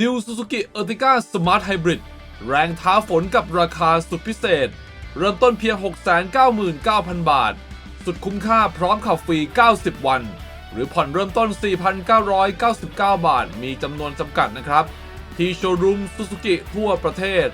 New Suzuki Ertiga Smart Hybrid แรงท้าฝนกับราคาสุดพิเศษ เริ่มต้นเพียง 699,000 บาท สุดคุ้มค่าพร้อมขับฟรี 90 วัน หรือผ่อนเริ่มต้น 4,999 บาท มีจำนวนจำกัดนะครับ ที่โชว์รูม Suzuki ทั่วประเทศ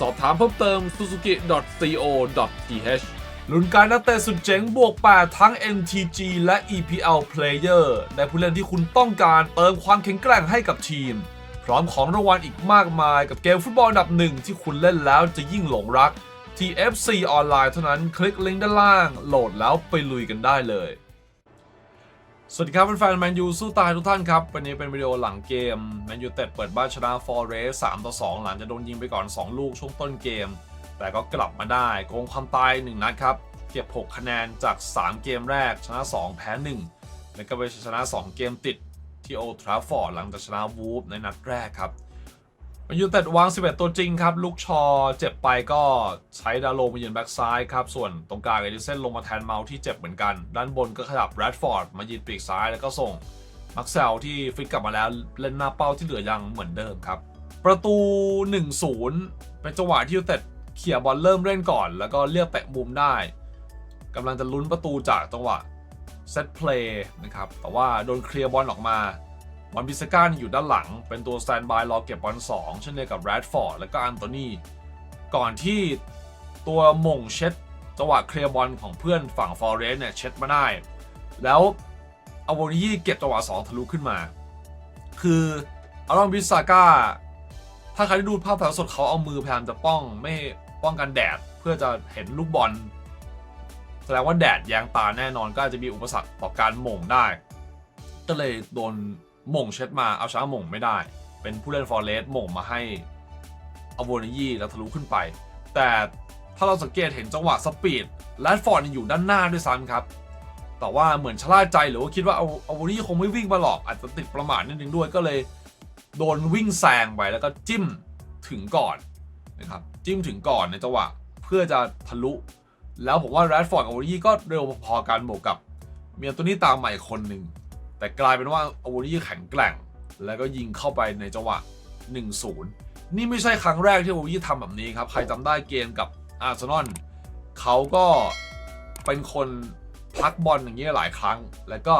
สอบถามเพิ่มเติม suzuki.co.th ลุ้นการนักเตะสุดเจ๋งบวก 8 ทั้ง MTG และ EPL Player ได้ผู้เล่นที่คุณต้องการเติมความแข็งแกร่งให้กับทีม พร้อมของรางวัลอีกมากมายกับเกมฟุตบอลอันดับหนึ่งที่คุณเล่นแล้วจะยิ่งหลงรัก ที่ FC ออนไลน์เท่านั้นคลิกลิงก์ด้านล่าง โหลดแล้วไปลุยกันได้เลย สวัสดีครับแฟนแมนยูสู้ตายทุกท่านครับ วันนี้เป็นวิดีโอหลังเกมแมนยูเต็ดเปิดบ้านชนะฟอร์เรส3ต่อ2หลังจากโดนยิงไปก่อน 2 ลูกช่วงต้นเกม แต่ก็กลับมาได้โกงความตาย1นัดครับเก็บ 6 คะแนนจาก 3 เกมแรกชนะ 2 แพ้ 1 แล้วก็ไปชนะ 2 เกมติด ที่โอทราฟอร์ดหลังจากชนะวูฟในนัดแรกครับมนยูเต็ดวาง 11 ตัวจริงครับ ลูกชอเจ็บไปก็ใช้ดาโลมายืนแบ็กซ้ายครับ ส่วนตรงกลางเอลิเซนลงมาแทนเมาส์ที่เจ็บเหมือนกัน ด้านบนก็ขยับแรดฟอร์ดมายืนปีกซ้ายแล้วก็ส่งมักเซลที่ฟิตกลับมาแล้วเล่นหน้าเป้าที่เหลือยังเหมือนเดิมครับ ประตู 1-0 เป็นจังหวะที่ยูเต็ดเขี่ยบอลเริ่มเล่นก่อน แล้วก็เลือกแตะมุมได้กำลังจะลุ้นประตูจากจังหวะ เซตเพลย์นะครับ แต่ว่าโดนเคลียร์บอลออกมาบอลบิสก้าอยู่ด้านหลัง เป็นตัวสแตนบายรอเก็บบอล2เช่นเดียวกับแรดฟอร์ดและก็อันโตนีก่อนที่ตัวมงเช็ดจังหวะเคลียร์บอลของเพื่อนฝั่งฟอร์เรสเนี่ยเช็ดมาได้ แล้วอโวนิยี่เก็บจังหวะ2ทะลุขึ้นมา คืออารอนบิสาก้าถ้าใครได้ดูภาพถ่ายสดเขาเอามือพยายามจะป้องไม่ป้องกันแดด เพื่อจะเห็นลูกบอล แสดงว่าแดดแยงตาแน่นอนก็อาจจะมีอุปสรรคต่อการหม่งได้ ก็เลยโดนหม่งเช็ดมาเอาช้างหม่งไม่ได้ เป็นผู้เล่นฟอร์เรสหม่งมาให้อโวนิยี่แล้วทะลุขึ้นไป แต่ถ้าเราสังเกตเห็นจังหวะสปีดแรดฟอร์ดอยู่ด้านหน้าด้วยซ้ำครับ แต่ว่าเหมือนชะล่าใจหรือว่าคิดว่าเอาเอาวนี่คงไม่วิ่งมาหรอก อาจจะติดประมาทนิดนึงด้วยก็เลย โดนวิ่งแซงไปแล้วก็จิ้มถึงก่อนนะครับ จิ้มถึงก่อนในจังหวะเพื่อจะทะลุ แล้วผมว่าแรดฟอร์ดกับโอนี่ก็เร็วพอกันบวกกับเมียตัวนี้ตามใหม่คนหนึ่ง แต่กลายเป็นว่าโอนี่แข็งแกร่ง แล้วก็ยิงเข้าไปในจังหวะ 1-0 นี่ไม่ใช่ครั้งแรกที่โอนี่ทำแบบนี้ครับ ใครจำได้เกมกับอาร์เซนอลเขาก็เป็นคนพักบอลอย่างนี้หลายครั้ง แล้วก็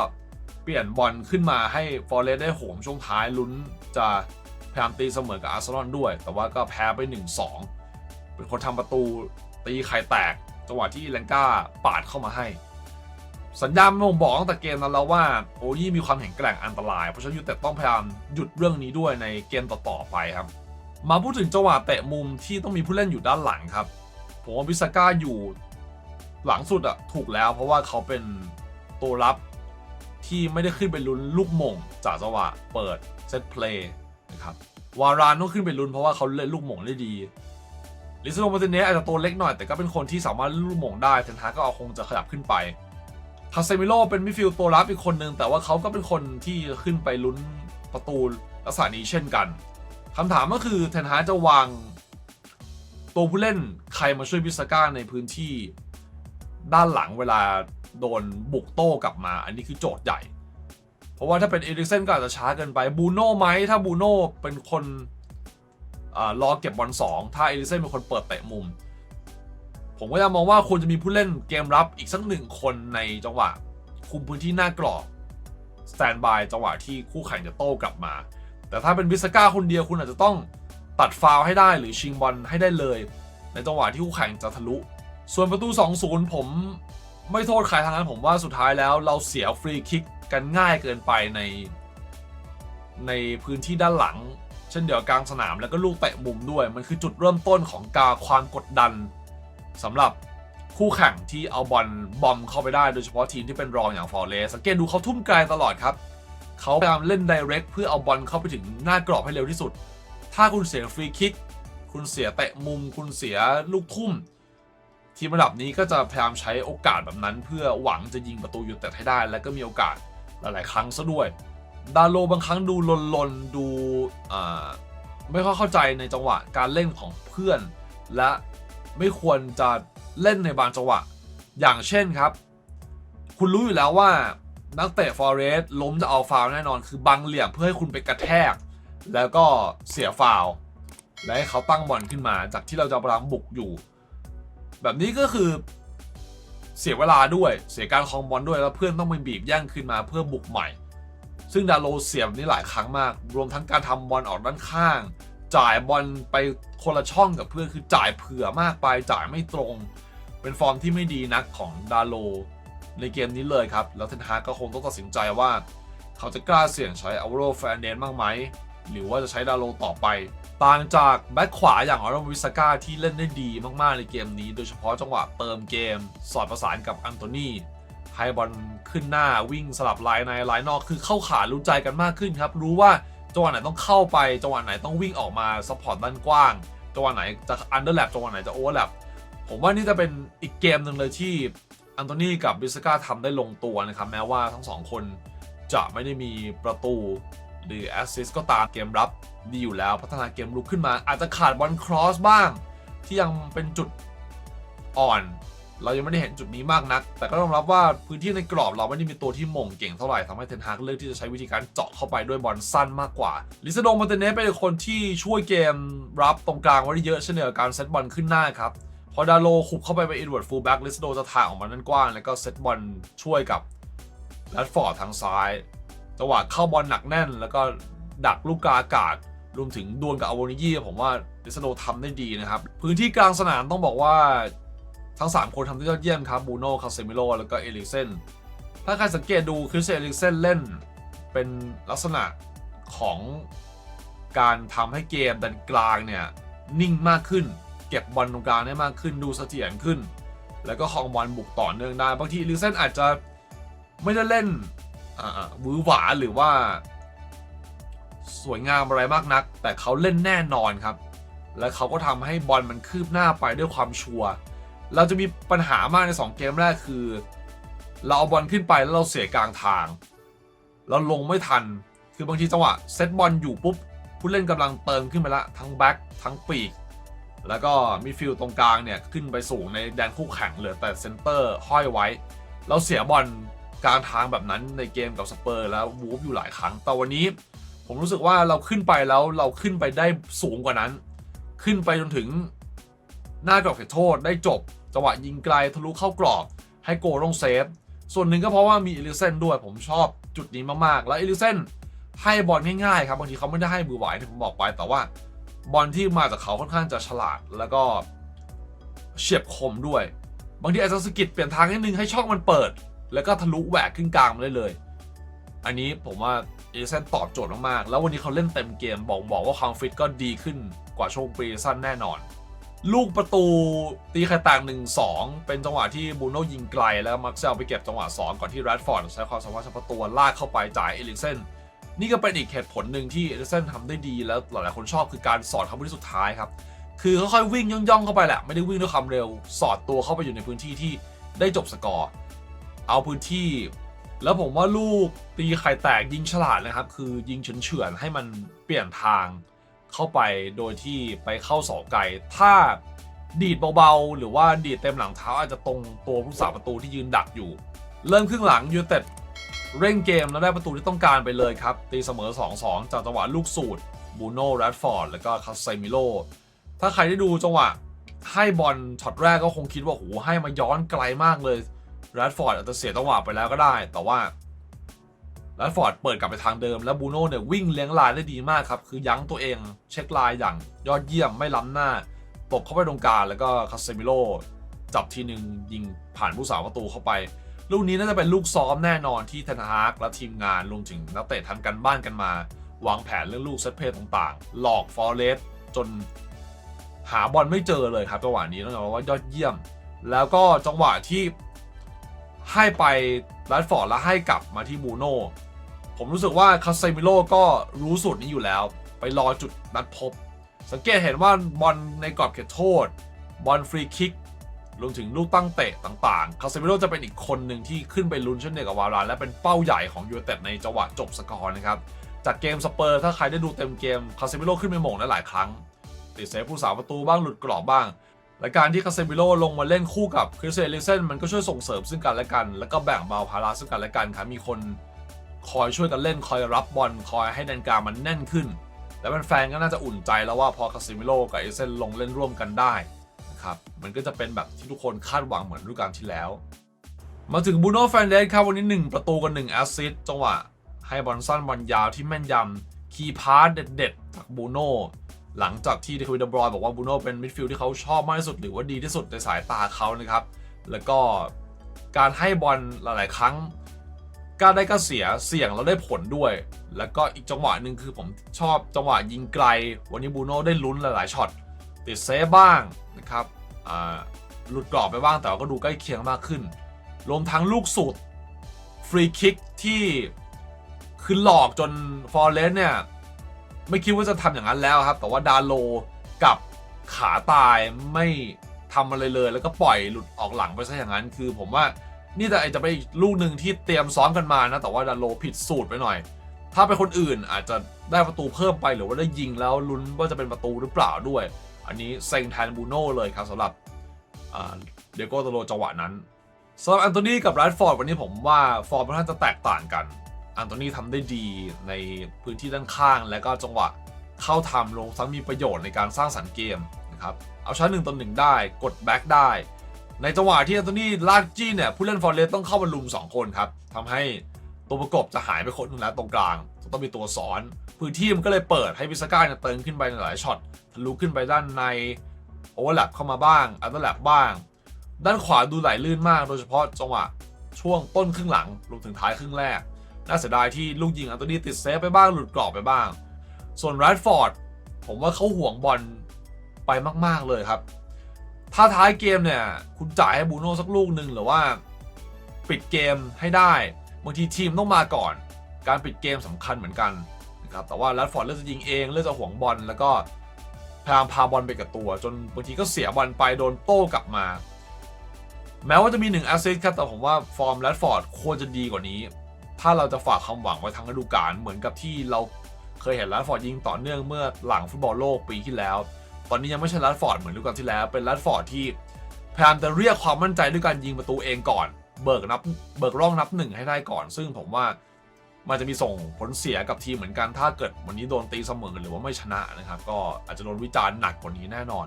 เปลี่ยนบอลขึ้นมาให้ฟอร์เรสได้โหมช่วงท้ายลุ้นจะพยายามตีเสมอกับอาร์เซนอลด้วย แต่ว่าก็แพ้ไป 1-2 เป็นคนทำประตูตีไข่แตก จังหวะที่แลงกาปาดเข้ามาให้ สัญญาณผมบอกตั้งแต่เกมนั้นแล้วว่า โอ้ยี่มีความแข็งแกร่งอันตราย เพราะฉะนั้นยูไนเต็ดต้องพยายามหยุดเรื่องนี้ด้วยในเกมต่อๆไปครับ มาพูดถึงจังหวะเตะมุมที่ต้องมีผู้เล่นอยู่ด้านหลังครับ ผมว่าบิสก้าอยู่หลังสุดอะถูกแล้วเพราะว่าเขาเป็นตัวรับที่ไม่ได้ขึ้นไปลุ้นลูกมงจากจังหวะเปิดเซตเพลย์นะครับวารานต้องขึ้นไปลุ้นเพราะว่าเขาเล่นลูกหม่งได้ดี ลิซโนมาติเนสอาจจะตัวเล็กหน่อยแต่ก็เป็นคนที่สามารถลูกหม่งได้เทนฮาก็เอาคงจะขยับขึ้นไปคาเซมิโลเป็นมิดฟิลด์ตัวรับอีกคนนึง แต่ว่าเขาก็เป็นคนที่ขึ้นไปลุ้นประตูลักษณะนี้เช่นกันคำถามก็คือเทนฮากจะวาง ตัวผู้เล่นใครมาช่วยบิสก้าในพื้นที่ด้านหลังเวลาโดนบุกโต้กลับมา อันนี้คือโจทย์ใหญ่ เพราะว่าถ้าเป็นเอริกเซนก็อาจจะช้าเกินไปบูโน่ไหมถ้าบูโน่เป็นคน รอเก็บบอลสองถ้าเอริเซนเป็นคนเปิดเตะมุม ผมก็จะมองว่าควรจะมีผู้เล่นเกมรับอีกสักหนึ่งคนในจังหวะ คุมพื้นที่หน้ากรอบสแตนบายจังหวะที่คู่แข่งจะโต้กลับมา แต่ถ้าเป็นบิสก้าคนเดียวคุณอาจจะต้องตัดฟาวให้ได้หรือชิงบอลให้ได้เลย ในจังหวะที่คู่แข่งจะทะลุ ส่วนประตู 2-0 ผมไม่โทษใครทางนั้นผมว่าสุดท้ายแล้วเราเสียฟรีคิกกันง่ายเกินไปใน ในพื้นที่ด้านหลัง ช่นเดียวกลางสนามแล้วก็ลูกเตะมุมด้วย มันคือจุดเริ่มต้นของการความกดดันสำหรับคู่แข่งที่เอาบอลบอมเข้าไปได้โดยเฉพาะทีมที่เป็นรองอย่างฟอร์เรสสังเกตดูเขาทุ่มไกลตลอดครับเขาพยายามเล่นไดเรกเพื่อเอาบอลเข้าไปถึงหน้ากรอบให้เร็วที่สุด ถ้าคุณเสียฟรีคิกคุณเสียเตะมุม คุณเสียลูกทุ่ม ทีมระดับนี้ก็จะพยายามใช้โอกาสแบบนั้น เพื่อหวังจะยิงประตูยูไนเต็ดให้ได้ และก็มีโอกาสหลาย ๆ ครั้งซะด้วย ดาโลบางครั้งดูลนๆดูไม่ค่อยเข้าใจในจังหวะการเล่นของเพื่อน และไม่ควรจะเล่นในบางจังหวะ อย่างเช่นครับ คุณรู้อยู่แล้วว่านักเตะฟอร์เรสล้มจะเอาฟาวแน่นอน คือบังเหลี่ยมเพื่อให้คุณไปกระแทก แล้วก็เสียฟาวและให้เขาตั้งบอลขึ้นมาจากที่เราจะกำลังบุกอยู่ แบบนี้ก็คือเสียเวลาด้วยเสียการครองบอลด้วยแล้วเพื่อนต้องไปบีบแย่งขึ้นมาเพื่อบุกใหม่ ซึ่งดาโลเสียบนี้หลายครั้งมาก รวมทั้งการทำบอลออกด้านข้าง จ่ายบอลไปคนละช่องกับเพื่อนคือจ่ายเผื่อมากไปจ่ายไม่ตรง เป็นฟอร์มที่ไม่ดีนักของดาโลในเกมนี้เลยครับ แล้วเทนฮากก็คงต้องตัดสินใจว่า เขาจะกล้าเสี่ยงใช้อ l โรแฟนเดนบ้างไหม หรือว่าจะใช้ดาโลต่อไป ต่างจากแบ็คขวาอย่างออร์วิสกาที่เล่นได้ดีมากๆในเกมนี้ โดยเฉพาะจังหวะเติมเกม สอดประสานกับอันโตนี ให้บอลขึ้นหน้าวิ่งสลับลายในลายนอกคือเข้าขารู้ใจกันมากขึ้นครับ รู้ว่าจังหวะไหนต้องเข้าไปจังหวะไหนต้องวิ่งออกมาซัพพอร์ตด้านกว้างจังหวะไหนจะอันเดอร์แลปจังหวะไหนจะโอเวอร์แลปผมว่านี่จะเป็นอีกเกมหนึ่งเลยที่อันโตนีกับบิสกาทำได้ลงตัวนะครับ แม้ว่าทั้งสองคนจะไม่ได้มีประตูหรือแอสซิสก็ตามเกมรับดีอยู่แล้วพัฒนาเกมลุกขึ้นมา อาจจะขาดบอลครอสบ้าง ที่ยังเป็นจุดอ่อน เรายังไม่ได้เห็นจุดนี้มากนัก แต่ก็ต้องรับว่าพื้นที่ในกรอบเราไม่ได้มีตัวที่ม่งเก่งเท่าไหร่ทำให้เทนฮากเลือกที่จะใช้วิธีการเจาะเข้าไปด้วยบอลสั้นมากกว่า ลิซาโดมาเตเนสเป็นคนที่ช่วยเกมรับตรงกลางไว้ได้เยอะเช่นเดียวกับการเซตบอลขึ้นหน้าครับพอดาโลขุบเข้าไปเป็นอินเวิร์ดฟูลแบ็กลิซาโดจะถ่างออกมาด้านกว้าง แล้วก็เซตบอลช่วยกับแรดฟอร์ดทางซ้ายจังหวะเข้าบอลหนักแน่น แล้วก็ดักลูกกาอากาศรวมถึงดวลกับอโวนิยี่ผมว่าลิซาโดทำได้ดีนะครับ พื้นที่กลางสนามต้องบอกว่า ทั้ง 3 คนทำได้ยอดเยี่ยมครับบูโน่คาเซมิโลแล้วก็เอลิกเซนถ้าใครสังเกตดูคริสเอลิกเซนเล่นเป็นลักษณะของการทำให้เกมดันกลางเนี่ยนิ่งมากขึ้น เก็บบอลตรงกลางได้มากขึ้นดูเสถียรขึ้น แล้วก็คองบอลบุกต่อเนื่องได้บางทีเอลิกเซนอาจจะไม่ได้เล่นวือหวาหรือว่า สวยงามอะไรมากนัก แต่เขาเล่นแน่นอนครับ และเขาก็ทำให้บอลมันคืบหน้าไปด้วยความชัวร์ เราจะมีปัญหามากใน 2 เกมแรกคือ เราเอาบอลขึ้นไปแล้วเราเสียกลางทาง เราลงไม่ทัน คือบางทีจังหวะเซตบอลอยู่ปุ๊บผู้เล่นกำลังเติมขึ้นไปละทั้งแบ็คทั้งปีก แล้วก็มีฟิลตรงกลางเนี่ยขึ้นไปสูงในแดนคู่แข่งเหลือแต่เซนเตอร์ห้อยไว้ เราเสียบอลกลางทางแบบนั้นในเกมกับสเปอร์แล้ววูฟอยู่หลายครั้งแต่วันนี้ผมรู้สึกว่าเราขึ้นไปแล้วเราขึ้นไปได้สูงกว่านั้น ขึ้นไปจนถึง หน้ากรอบเขตโทษได้จบจังหวะยิงไกลทะลุเข้ากรอบให้โกต้องเซฟ ส่วนหนึ่งก็เพราะว่ามีเอลิเซนด้วยผมชอบจุดนี้มากๆ แล้วเอลิเซนให้บอลง่ายๆครับบางทีเขาไม่ได้ให้มือไหวที่ผมบอกไป แต่ว่าบอลที่มาจากเขาค่อนข้างจะฉลาดแล้วก็เฉียบคมด้วย บางทีอาจจะสกิดเปลี่ยนทางนิดนึงให้ช่องมันเปิด แล้วก็ทะลุแหวกขึ้นกลางมาได้เลย อันนี้ผมว่าเอเซนตอบโจทย์มากๆ แล้ววันนี้เขาเล่นเต็มเกมบอกบอกว่าความฟิตก็ดีขึ้นกว่าช่วงปีซันแน่นอน ลูกประตูตีไข่แตกหนึ่งสองเป็นจังหวะที่บูโน่ยิงไกลแล้วมักเซลไปเก็บจังหวะ 2 ก่อนที่แรดฟอร์ดใช้ความสามารถเฉพาะตัวลากเข้าไปจ่ายเอลิกเซนนี่ก็เป็นอีกเหตุผลหนึ่งที่เอลิกเซนทำได้ดีแล้วหลายๆคนชอบคือการสอดคำพูดสุดท้ายครับ คือค่อยๆวิ่งย่องๆเข้าไปแหละ ไม่ได้วิ่งด้วยความเร็ว สอดตัวเข้าไปอยู่ในพื้นที่ที่ได้จบสกอร์เอาพื้นที่ แล้วผมว่าลูกตีไข่แตกยิงฉลาดนะครับคือยิงเฉือนๆให้มันเปลี่ยนทาง เข้าไปโดยที่ไปเข้าเสาไกลถ้าดีดเบาๆ หรือว่าดีดเต็มหลังเท้าอาจจะตรงตัวผู้สาประตูที่ยืนดักอยู่ เริ่มครึ่งหลังยูเต็ดเร่งเกมแล้วได้ประตูที่ต้องการไปเลยครับ ตีเสมอ 2-2 จากจังหวะลูกสูตรบูโน่แรดฟอร์ดแล้วก็คาเซมิโลถ้าใครได้ดูจังหวะให้บอลช็อตแรกก็คงคิดว่าโหให้มาย้อนไกลมากเลยแรดฟอร์ดอาจจะเสียจังหวะไปแล้วก็ได้ แต่ว่า แรดฟอร์ดเปิดกลับไปทางเดิม แล้วบูโน่เนี่ยวิ่งเลี้ยงลายได้ดีมากครับ คือยั้งตัวเองเช็คลายอย่างยอดเยี่ยมไม่ล้ำหน้า ตบเข้าไปตรงกลางแล้วก็คาเซมิโลจับทีหนึ่งยิงผ่านผู้สาวประตูเข้าไป ลูกนี้น่าจะเป็นลูกซ้อมแน่นอนที่เทนฮากและทีมงานรวมถึงนักเตะทำกันบ้านกันมาวางแผนเรื่องลูกเซตเพลย์ต่างๆ หลอกฟอร์เรสจนหาบอลไม่เจอเลยครับจังหวะนี้ต้องบอกว่ายอดเยี่ยม แล้วก็จังหวะที่ ให้ไปแรดฟอร์ดแล้วให้กลับมาที่บูโน่ผมรู้สึกว่าคาเซมิโลก็รู้สูตรนี้อยู่แล้ว ไปรอจุดนัดพบ สังเกตเห็นว่าบอลในกรอบเขตโทษ บอลฟรีคิกรวมถึงลูกตั้งเตะต่างๆ คาเซมิโลจะเป็นอีกคนหนึ่งที่ขึ้นไปลุ้นเช่นเดียวกับวารานและเป็นเป้าใหญ่ของยูไนเต็ดในจังหวะจบสกอร์นะครับ จากเกมสเปอร์ถ้าใครได้ดูเต็มเกม คาเซมิโลขึ้นไปหม่งได้หลายครั้งติดเซฟผู้สาประตูบ้างหลุดกรอบบ้าง และการที่คาเซมิโลลงมาเล่นคู่กับคริสเอลิเซนมันก็ช่วยส่งเสริมซึ่งกันและกัน แล้วก็แบ่งเบาภาระซึ่งกันและกันครับมีคนคอยช่วยกันเล่นคอยรับบอลคอยให้แดนกลางมันแน่นขึ้น และแฟนๆก็น่าจะอุ่นใจแล้วว่าพอคาซิมิโร่กับเอเซนลงเล่นร่วมกันได้นะครับมันก็จะเป็นแบบที่ทุกคนคาดหวังเหมือนฤดูกาลที่แล้ว มาถึงบูโน่แฟนเดสครับวันนี้ 1 ประตูกับ1แอสซิสต์จังหวะให้บอลสั้นบอลยาวที่แม่นยำคีย์พาสเด็ดๆจากบูโน่ หลังจากที่เดวิดเดบรอยบอกว่าบูโน่เป็นมิดฟิลด์ที่เขาชอบมากที่สุด หรือว่าดีที่สุดในสายตาเขานะครับ แล้วก็การให้บอลหลาย ๆ ครั้งกล้าได้ก็เสียเสี่ยงแล้วได้ผลด้วย แล้วก็อีกจังหวะหนึ่งคือผมชอบจังหวะยิงไกล วันนี้บูโน่ได้ลุ้นหลาย ๆ ช็อตติดเซฟบ้างนะครับหลุดกรอบไปบ้างแต่ว่าก็ดูใกล้เคียงมากขึ้นรวมทั้งลูกสูตรฟรีคิกที่คือหลอกจนฟอร์เรสเนี่ย ไม่คิดว่าจะทำอย่างนั้นแล้วครับ แต่ว่าดาโลกับขาตายไม่ทำอะไรเลย แล้วก็ปล่อยหลุดออกหลังไปซะอย่างนั้น คือผมว่านี่จะจะเป็นอีกลูกหนึ่งที่เตรียมซ้อมกันมานะ แต่ว่าดาโลผิดสูตรไปหน่อย ถ้าเป็นคนอื่นอาจจะได้ประตูเพิ่มไปหรือว่าได้ยิงแล้วลุ้นว่าจะเป็นประตูหรือเปล่าด้วย อันนี้เซ็งแทนบูโน่เลยครับสำหรับเดโก้ตโลจังหวะนั้นสำหรับแอนโทนีกับแรดฟอร์ดวันนี้ผมว่าฟอร์มค่อนข้างจะแตกต่างกัน อันโทนีทำได้ดีในพื้นที่ด้านข้าง และก็จังหวะเข้าทำลงซ้ำมีประโยชน์ในการสร้างสรรค์เกมนะครับเอาชั้นหนึ่งต่อหนึ่งได้กดแบ็กได้ ในจังหวะที่แอนโทนีลากจี้เนี่ยผู้เล่นฟอร์เรสต้องเข้ามาลุม2 คนครับทำให้ตัวประกบจะหายไปคนหนึงแล้วตรงกลางต้องมีตัวสอน พื้นที่มันก็เลยเปิดให้วิสก้าเนี่ยเติมขึ้นไปในหลายช็อตทะลุขึ้นไปด้านในโอเวอร์แลปเข้ามาบ้างอัลเทอร์แลปบ้าง ด้านขวาดูไหลลื่นมาก โดยเฉพาะจังหวะช่วงต้นครึ่งหลังรวมถึงท้ายครึ่งแรก น่าเสียดายที่ลูกยิงอันโตนีติดเซฟไปบ้างหลุดกรอบไปบ้าง ส่วนแรดฟอร์ดผมว่าเขาห่วงบอลไปมาก ๆ เลยครับ ถ้าท้ายเกมเนี่ย คุณจ่ายให้บูโน่สักลูกหนึ่งหรือว่า ปิดเกมให้ได้บางทีทีมต้องมาก่อน การปิดเกมสำคัญเหมือนกันนะครับแต่ว่าแรดฟอร์ดเลือกจะยิงเองเลือกจะห่วงบอลแล้วก็พยายามพาบอลไปกับตัว จนบางทีก็เสียบอลไปโดนโต้กลับมา แม้ว่าจะมี1 a s s i s t ครับแต่ผมว่าฟอร์มแรดฟอร์ดควรจะดีกว่านี้ ถ้าเราจะฝากความหวังไว้ทั้งฤดูกาลเหมือนกับที่เราเคยเห็นแรดฟอร์ดยิงต่อเนื่องเมื่อหลังฟุตบอลโลกปีที่แล้ว ตอนนี้ยังไม่ใช่แรดฟอร์ดเหมือนฤดูกาลที่แล้ว เป็นแรดฟอร์ดที่พยายามจะเรียกความมั่นใจด้วยการยิงประตูเองก่อน เบิกนับเบิกร่องนับหนึ่งให้ได้ก่อน ซึ่งผมว่ามันจะมีส่งผลเสียกับทีมเหมือนกันถ้าเกิดวันนี้โดนตีเสมอหรือว่าไม่ชนะนะครับ ก็อาจจะโดนวิจารณ์หนักกว่านี้แน่นอน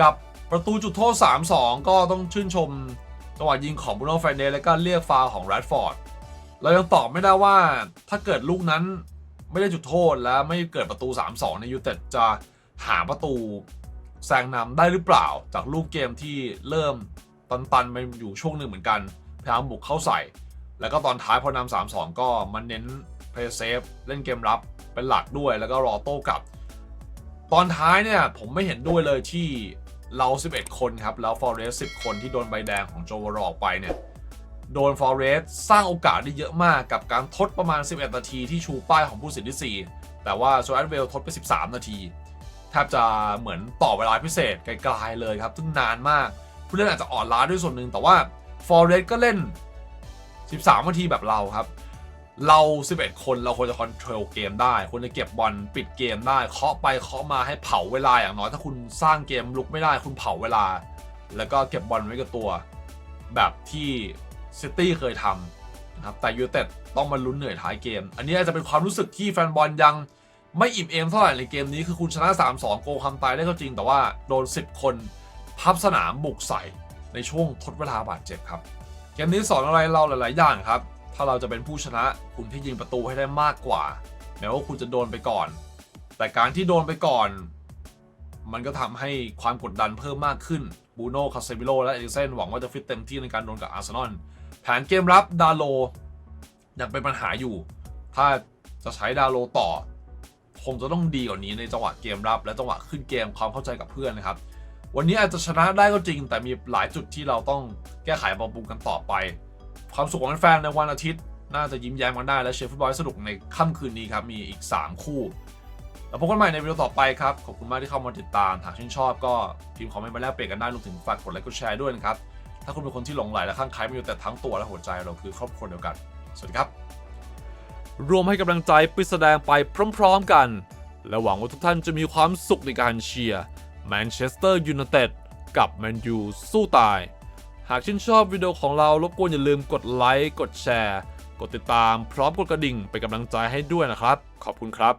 กับประตูจุดโทษ 3-2 ก็ต้องชื่นชมจังหวะยิงของบูโน่แฟนเดและก็เรียกฟาวของแรดฟอร์ด เรายังตอบไม่ได้ว่าถ้าเกิดลูกนั้นไม่ได้จุดโทษและไม่เกิดประตู 3-2 ในยูเต็ดจะหาประตูแซงนำได้หรือเปล่า จากลูกเกมที่เริ่มตันๆไปอยู่ช่วงหนึ่งเหมือนกันพยายามบุกเข้าใส่ แล้วก็ตอนท้ายพอนำ3-2 ก็มันเน้นเพย์เซฟเล่นเกมรับเป็นหลักด้วยแล้วก็รอโต้กลับ ตอนท้ายเนี่ยผมไม่เห็นด้วยเลยที่เรา 11 คนครับ แล้วฟอร์เรส10 คนที่โดนใบแดงของโจวารออกไปเนี่ย โดนฟอร์เรสสร้างโอกาสได้เยอะมากกับการทดประมาณ 11 นาทีที่ชูป้ายของผู้สินที่ 4 แต่ว่าโซแอนเวลทดไป 13 นาทีแทบจะเหมือนต่อเวลาพิเศษไกลๆเลยครับ ซึ่งนานมาก ผู้เล่นอาจจะอ่อนล้าด้วยส่วนหนึ่งแต่ว่าฟอร์เรสก็เล่น 13 นาทีแบบเราครับ เรา 11 คนเราควรจะคอนโทรลเกมได้ควรจะเก็บบอลปิดเกมได้เคาะไปเคาะมาให้เผาเวลาอย่างน้อยถ้าคุณสร้างเกมลุกไม่ได้คุณเผาเวลา แล้วก็เก็บบอลไว้กับตัว แบบที่ ซิตี้เคยทำนะครับแต่ยูเต็ดต้องมาลุ้นเหนื่อยท้ายเกม อันนี้อาจจะเป็นความรู้สึกที่แฟนบอลยังไม่อิ่มเอมเท่าไหร่ในเกมนี้คือคุณชนะ 3-2 โกงคำตายได้ก็จริง แต่ว่าโดน 10 คนพับสนามบุกใส่ในช่วงทดเวลาบาดเจ็บครับ เกมนี้สอนอะไรเราหลาย ๆ อย่างครับ ถ้าเราจะเป็นผู้ชนะคุณที่ยิงประตูให้ได้มากกว่า แม้ว่าคุณจะโดนไปก่อน แต่การที่โดนไปก่อน มันก็ทำให้ความกดดันเพิ่มมากขึ้นบูโน่คาเซมิโลและเอลิเซนหวังว่าจะฟิตเต็มที่ในการโดนกับอาร์เซนอล แผนเกมรับดาโลยังเป็นปัญหาอยู่ ถ้าจะใช้ดาโลต่อ คงจะต้องดีกว่านี้ในจังหวะเกมรับ และจังหวะขึ้นเกมความเข้าใจกับเพื่อนนะครับ วันนี้อาจจะชนะได้ก็จริง แต่มีหลายจุดที่เราต้องแก้ไขปรับปรุงกันต่อไป ความสุขของแฟนในวันอาทิตย์ น่าจะยิ้มแย้มกันได้และเชียร์ฟุตบอลสนุกในค่ำคืนนี้ครับมีอีก 3 คู่แล้วพบกันใหม่ในวิดีโอต่อไปครับ ขอบคุณมากที่เข้ามาติดตาม หากชื่นชอบก็พิมพ์คอมเมนต์มาแลกเปลี่ยนกันได้รวมถึงฝากกดไลค์กดแชร์ด้วยนะครับ ถ้าคุณเป็นคนที่หลงใหลและข้างใครไม่อยู่แต่ทั้งตัวและหัวใจเราคือครอบครัวเดียวกัน สวัสดีครับ รวมให้กำลังใจปิแสดงไปพร้อมๆกัน และหวังว่าทุกท่านจะมีความสุขในการเชียร์แมนเชสเตอร์ยูไนเต็ดกับแมนยูสู้ตาย หากชื่นชอบวิดีโอของเรารบกวนอย่าลืมกดไลค์กดแชร์ กดติดตามพร้อมกดกระดิ่งเป็นกำลังใจให้ด้วยนะครับ ขอบคุณครับ